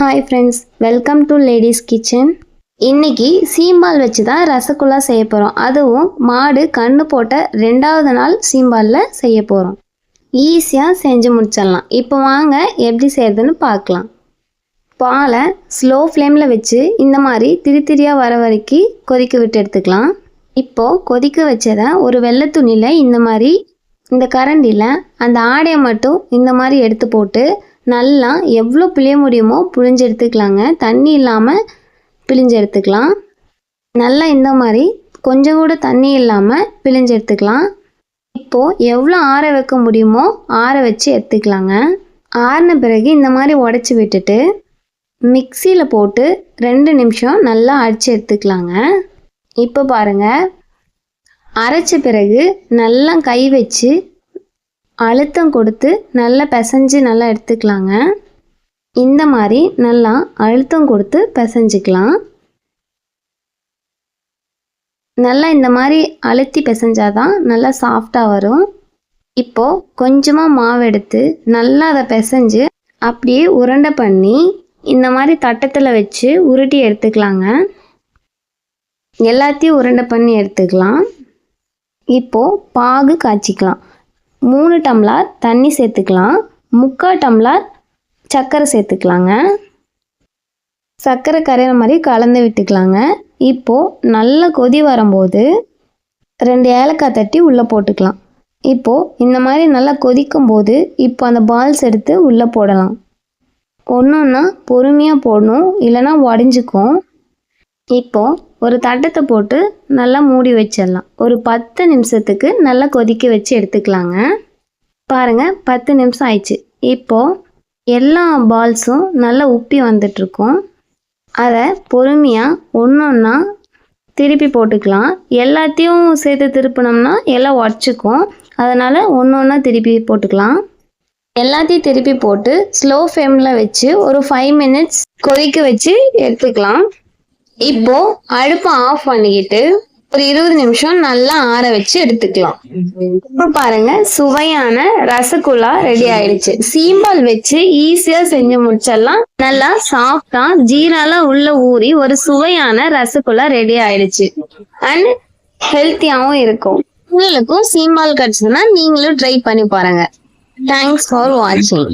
Hi friends welcome to ladies kitchen இன்னைக்கு சீம்பால் வச்சு தான் ரசகுல்லா செய்ய போகிறோம் அதுவும் மாடு கண்ணு போட்ட ரெண்டாவது நாள் சீம்பாலில் செய்ய போகிறோம் ஈஸியாக செஞ்சு முடிச்சிடலாம். இப்போ வாங்க எப்படி செய்யறதுன்னு பார்க்கலாம். பாலை ஸ்லோ ஃப்ளேமில் வச்சு இந்த மாதிரி திரி திரியாக வர வரைக்கும் கொதிக்க விட்டு எடுத்துக்கலாம். இப்போது கொதிக்க வச்சதை ஒரு வெள்ளை துணியில் இந்த மாதிரி இந்த கரண்டியில் அந்த ஆடையை மட்டும் இந்த மாதிரி எடுத்து போட்டு நல்லா எவ்வளோ பிழிய முடியுமோ புழிஞ்சு எடுத்துக்கலாங்க. தண்ணி இல்லாமல் பிழிஞ்சு எடுத்துக்கலாம். நல்லா இந்த மாதிரி கொஞ்சம் கூட தண்ணி இல்லாமல் பிழிஞ்சு எடுத்துக்கலாம். இப்போது எவ்வளோ ஆற வைக்க முடியுமோ ஆற வச்சு எடுத்துக்கலாங்க. ஆறின பிறகு இந்த மாதிரி உடச்சி விட்டுட்டு மிக்சியில் போட்டு ரெண்டு நிமிஷம் நல்லா அடித்து எடுத்துக்கலாங்க. இப்போ பாருங்கள் அரைச்ச பிறகு நல்லா கை வச்சு அழுத்தம் கொடுத்து நல்லா பிசைஞ்சு நல்லா எடுத்துக்கலாங்க. இந்த மாதிரி நல்லா அழுத்தம் கொடுத்து பிசைஞ்சிக்கலாம். நல்லா இந்த மாதிரி அழுத்தி பிசைஞ்சாதான் நல்லா சாஃப்டாக வரும். இப்போது கொஞ்சமாக மாவு எடுத்து நல்லா அதை பிசைஞ்சு அப்படியே உருண்டை பண்ணி இந்த மாதிரி தட்டத்தில் வச்சு உருட்டி எடுத்துக்கலாங்க. எல்லாத்தையும் உருண்டை பண்ணி எடுத்துக்கலாம். இப்போது பாகு காய்ச்சிக்கலாம். மூணு டம்ளார் தண்ணி சேர்த்துக்கலாம். முக்கால் டம்ளார் சர்க்கரை சேர்த்துக்கலாங்க. சர்க்கரை கரையிற மாதிரி கலந்து விட்டுக்கலாங்க. இப்போது நல்லா கொதி வரும்போது ரெண்டு ஏலக்காய் தட்டி உள்ளே போட்டுக்கலாம். இப்போது இந்த மாதிரி நல்லா கொதிக்கும் போது இப்போ அந்த பால்ஸ் எடுத்து உள்ளே போடலாம். ஒன்று ஒன்றா பொறுமையாக போடணும். இல்லைன்னா உடஞ்சிக்கும் இப்போது ஒரு தட்டத்தை போட்டு நல்லா மூடி வச்சிடலாம். ஒரு பத்து நிமிஷத்துக்கு நல்லா கொதிக்க வச்சு எடுத்துக்கலாங்க. பாருங்கள் பத்து நிமிஷம் ஆயிடுச்சு. இப்போது எல்லா பால்ஸும் நல்லா உப்பி வந்துட்ருக்கும் அதை பொறுமையாக ஒன்று ஒன்றா திருப்பி போட்டுக்கலாம். எல்லாத்தையும் சேர்த்து திருப்பினோம்னா எல்லாம் உடச்சிக்கும். அதனால் ஒன்று ஒன்றா திருப்பி போட்டுக்கலாம். எல்லாத்தையும் திருப்பி போட்டு ஸ்லோ ஃப்ளேமில் வச்சு ஒரு ஃபைவ் மினிட்ஸ் கொதிக்க வச்சு எடுத்துக்கலாம். இப்போ அடுப்பை ஆஃப் பண்ணிக்கிட்டு ஒரு இருபது நிமிஷம் நல்லா ஆற வச்சு எடுத்துக்கலாம். இப்போ பாருங்க சுவையான ரசகுல்லா ரெடி ஆயிடுச்சு. சீம்பால் வச்சு ஈஸியா செஞ்சு முடிச்சிடலாம். நல்லா சாஃப்டா ஜீராலாம் உள்ள ஊறி ஒரு சுவையான ரசகுல்லா ரெடி ஆயிடுச்சு. அண்ட் ஹெல்த்தியாவும் இருக்கும். உங்களுக்கும் சீம்பால் கிடைச்சதுன்னா நீங்களும் ட்ரை பண்ணி பாருங்க. தேங்க்ஸ் ஃபார் வாட்சிங்